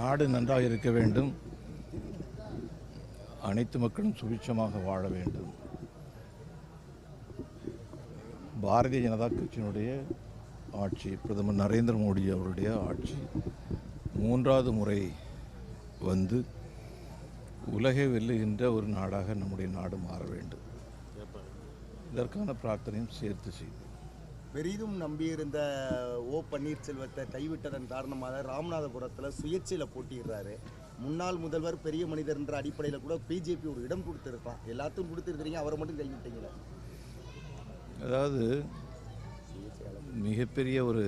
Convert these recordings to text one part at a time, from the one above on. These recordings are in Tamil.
நாடு நன்றாக இருக்க வேண்டும். அனைத்து மக்களும் சுபிட்சமாக வாழ வேண்டும். பாரதிய ஜனதா கட்சியினுடைய ஆட்சி பிரதமர் நரேந்திர மோடி அவருடைய ஆட்சி மூன்றாவது முறை வந்து உலகை வெல்லுகின்ற ஒரு நாடாக நம்முடைய நாடு மாற வேண்டும். இதற்கான பிரார்த்தனையும் சேர்த்து செய்து பெரிதும் நம்பியிருந்த ஓ பன்னீர்செல்வத்தை கைவிட்டதன் காரணமாக ராமநாதபுரத்தில் சுயேட்சையில் போட்டியிடுறாரு. முன்னாள் முதல்வர் பெரிய மனிதர்ன்ற அடிப்படையில் கூட பிஜேபி ஒரு இடம் கொடுத்துருப்பான் எல்லாத்தையும் கொடுத்துருக்கிறீங்க அவரை மட்டும் கைவிட்டீங்களே? அதாவது மிகப்பெரிய ஒரு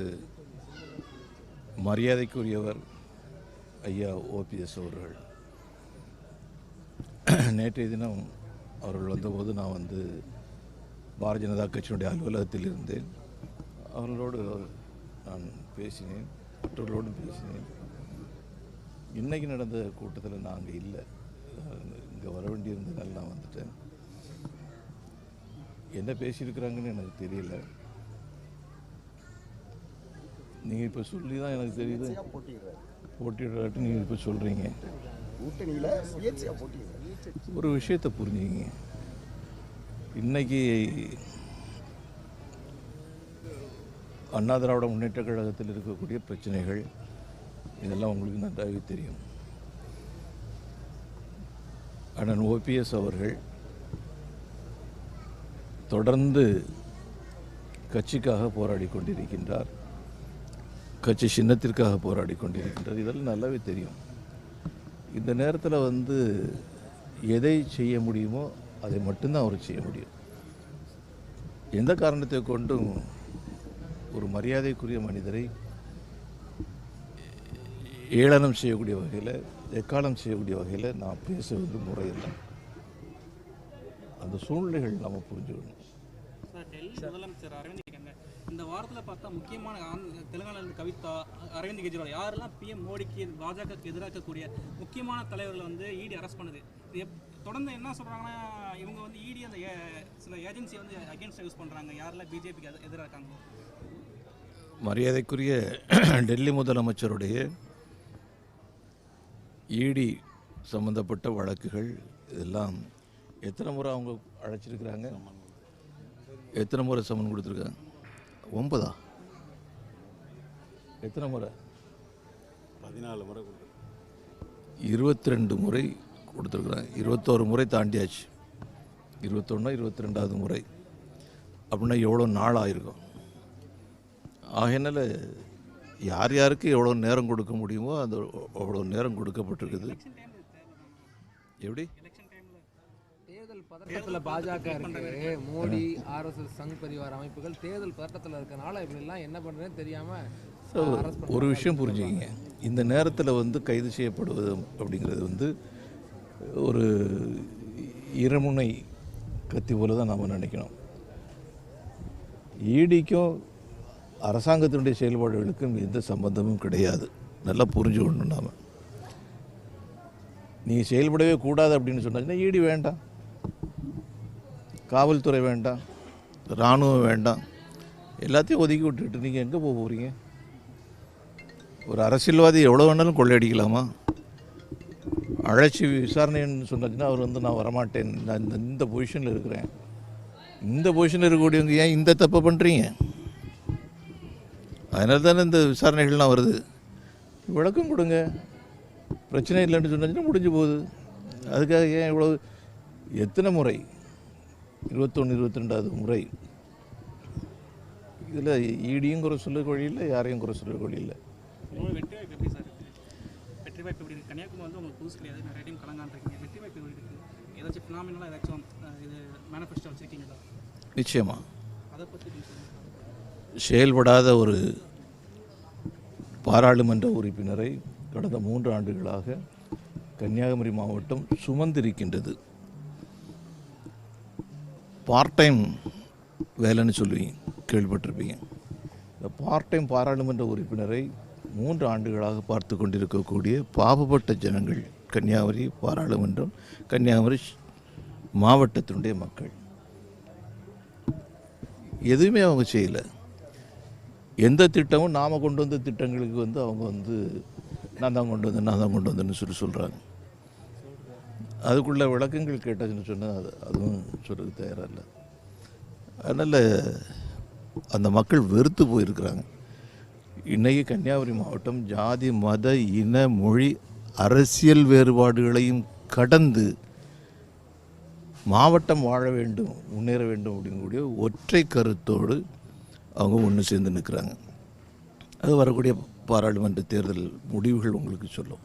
மரியாதைக்குரியவர் ஐயா ஓபிஎஸ் அவர்கள். நேற்றைய தினம் அவர்கள் வந்தபோது நான் வந்து பாரதிய ஜனதா கட்சியினுடைய அலுவலகத்தில் இருந்தேன். அவர்களோடு நான் பேசினேன் மற்றவர்களோடும் பேசினேன். இன்னைக்கு நடந்த கூட்டத்தில் நான் அங்கே இல்லை. இங்கே வர வேண்டியிருந்ததால் நான் வந்துட்டேன். என்ன பேசியிருக்கிறாங்கன்னு எனக்கு தெரியல. நீங்கள் இப்போ சொல்லி தான் எனக்கு தெரியுது. போட்டியிடாட்டு நீங்கள் இப்போ சொல்கிறீங்க ஒரு விஷயத்தை புரிஞ்சுக்கிங்க. இன்னைக்கு அண்ணா திராவிட முன்னேற்ற கழகத்தில் இருக்கக்கூடிய பிரச்சனைகள் இதெல்லாம் உங்களுக்கு நன்றாகவே தெரியும். அண்ணன் ஓபிஎஸ் அவர்கள் தொடர்ந்து கட்சிக்காக போராடி கொண்டிருக்கின்றார். கட்சி சின்னத்திற்காக போராடி கொண்டிருக்கின்றார். இதெல்லாம் நல்லாவே தெரியும். இந்த நேரத்தில் வந்து எதை செய்ய முடியுமோ அதை மட்டும்தான் அவர் செய்ய முடியும். எந்த காரணத்தை கொண்டும் ஒரு மரியாதைக்குரிய மனிதரை ஏளனம் செய்யக்கூடிய வகையில் எக்காலம் செய்யக்கூடிய வகையில் நான் பேசுவது முறையில்லை. அந்த சூழ்நிலைகள் நம்ம புரிஞ்சுக்கணும் சார் டெல்லி அரவிந்த் இந்த வாரத்தில் பார்த்தா முக்கியமான ஆந்திர- கவிதா அரவிந்த் கெஜ்ரிவால் யாரெல்லாம் பிஎம் மோடிக்கு பாஜகவுக்கு எதிராக இருக்கக்கூடிய முக்கியமான தலைவர்களை வந்து இடி அரெஸ்ட் பண்ணுது. எப்- தொடர்ந்து என்ன சொல்கிறாங்கன்னா இவங்க வந்து இடி அந்த ஏ- சில ஏஜென்சி வந்து அகேன்ஸ்ட் யூஸ் பண்ணுறாங்க யாரெல்லாம் பிஜேபிக்கு எதிராக இருக்காங்க? மரியாதைக்குரிய டெல்லி முதலமைச்சருடைய இடி சம்பந்தப்பட்ட வழக்குகள் இதெல்லாம் எத்தனை முறை அவங்க அழைச்சிருக்கிறாங்க? எத்தனை முறை சம்மன் கொடுத்துருக்காங்க? ஒன்பதா? எத்தனை முறை? பதினாலு முறை இருபத்தி ரெண்டு முறை கொடுத்துருக்குறாங்க. இருபத்தோரு முறை தாண்டியாச்சு. இருபத்தொன்னா இருபத்தி ரெண்டாவது முறை. அப்படின்னா எவ்வளோ நாள் ஆயிருக்கும் ஆகையினால யார் யாருக்கு எவ்வளோ நேரம் கொடுக்க முடியுமோ அந்த அவ்வளோ நேரம் கொடுக்கப்பட்டிருக்குது. எப்படி? பதட்டத்தில் பாஜக இருக்கு. மோடி ஆர்எஸ்எஸ் சங் பரிவார் அமைப்புகள் தேர்தல் பதட்டத்தில் இருக்கனால இப்படிலாம் என்ன பண்ணுறதுன்னு தெரியாமல் ஒரு விஷயம் புரிஞ்சுக்கிங்க. இந்த நேரத்தில் வந்து கைது செய்யப்படுவது அப்படிங்கிறது வந்து ஒரு இருமுனை கத்தி போல தான் நாம் நினைக்கணும். ஈடிக்கும் அரசாங்கத்தினுடைய செயல்பாடுகளுக்கும் எந்த சம்பந்தமும் கிடையாது. நல்லா புரிஞ்சுக்கணும் நாம். நீங்கள் செயல்படவே கூடாது அப்படின்னு சொன்னாச்சுன்னா ஈடி வேண்டாம். காவல்துறை வேண்டாம். இராணுவம் வேண்டாம். எல்லாத்தையும் ஒதுக்கி விட்டுட்டு நீங்கள் எங்கே போக போகிறீங்க ஒரு அரசியல்வாதி எவ்வளோ வேணாலும் கொள்ளையடிக்கலாமா? அழைச்சி விசாரணைன்னு சொன்னாச்சுன்னா அவர் வந்து நான் வரமாட்டேன். நான் இந்த இந்த பொசிஷனில் இருக்கிறேன். இந்த பொசிஷனில் இருக்கக்கூடியவங்க ஏன் இந்த தப்பை பண்ணுறீங்க அதனால தானே இந்த விசாரணைகள்லாம் வருது. விளக்கம் கொடுங்க. பிரச்சனை இல்லைன்னு சொன்னாச்சுன்னா முடிஞ்சு போகுது. அதுக்காக ஏன் இவ்வளோ எத்தனை முறை? இருபத்தொன்று இருபத்தி ரெண்டாவது முறை. இதில் ஈடியும் குறை சொல்ல இல்லை யாரையும் குறை சொல்ல வழி இல்லை. உங்களோட வெற்றி வாய்ப்பு எப்படி இருக்குது கன்னியாகுமரி வந்து உங்களுக்கு புதுசு கிடையாது நிறைய டைம் கலங்கான்ருக்கீங்க வெற்றி வாய்ப்பு எப்படி இருக்குது ஏதாச்சும் ஃபினாமினலாக ஏதாச்சும் அஹ், இது மேனிஃபெஸ்டோ வச்சுருக்கீங்களா? நிச்சயமா. அதை பற்றி செயல்படாத ஒரு பாராளுமன்ற உறுப்பினரை கடந்த மூன்று ஆண்டுகளாக கன்னியாகுமரி மாவட்டம் சுமந்திருக்கின்றது. பார்ட் டைம் வேலைன்னு சொல்லுவீங்க கேள்விப்பட்டிருப்பீங்க. இந்த பார்ட் டைம் பாராளுமன்ற உறுப்பினரை மூன்று ஆண்டுகளாக பார்த்து கொண்டிருக்கக்கூடிய பாவப்பட்ட ஜனங்கள் கன்னியாகுமரி பாராளுமன்றம் கன்னியாகுமரி மாவட்டத்தினுடைய மக்கள். எதுவுமே அவங்க செய்யலை. எந்த திட்டமும் நாம் கொண்டு வந்த திட்டங்களுக்கு வந்து அவங்க வந்து நான் தான் கொண்டு வந்தேன் நான் தான் கொண்டு வந்தேன்னு சொல்லி சொல்கிறாங்க அதுக்குள்ள விளக்கங்கள் கேட்டதுன்னு சொன்னால் அது அதுவும் சொல்றதுக்கு தயாராக இல்லை. அதனால் அந்த மக்கள் வெறுத்து போயிருக்கிறாங்க. இன்றைக்கி கன்னியாகுமரி மாவட்டம் ஜாதி மத இன மொழி அரசியல் வேறுபாடுகளையும் கடந்து மாவட்டம் வாழ வேண்டும் முன்னேற வேண்டும் அப்படிங்கக்கூடிய ஒற்றை கருத்தோடு அவங்க ஒன்று சேர்ந்து நிற்கிறாங்க அது வரக்கூடிய பாராளுமன்ற தேர்தல் முடிவுகள் உங்களுக்கு சொல்லும்.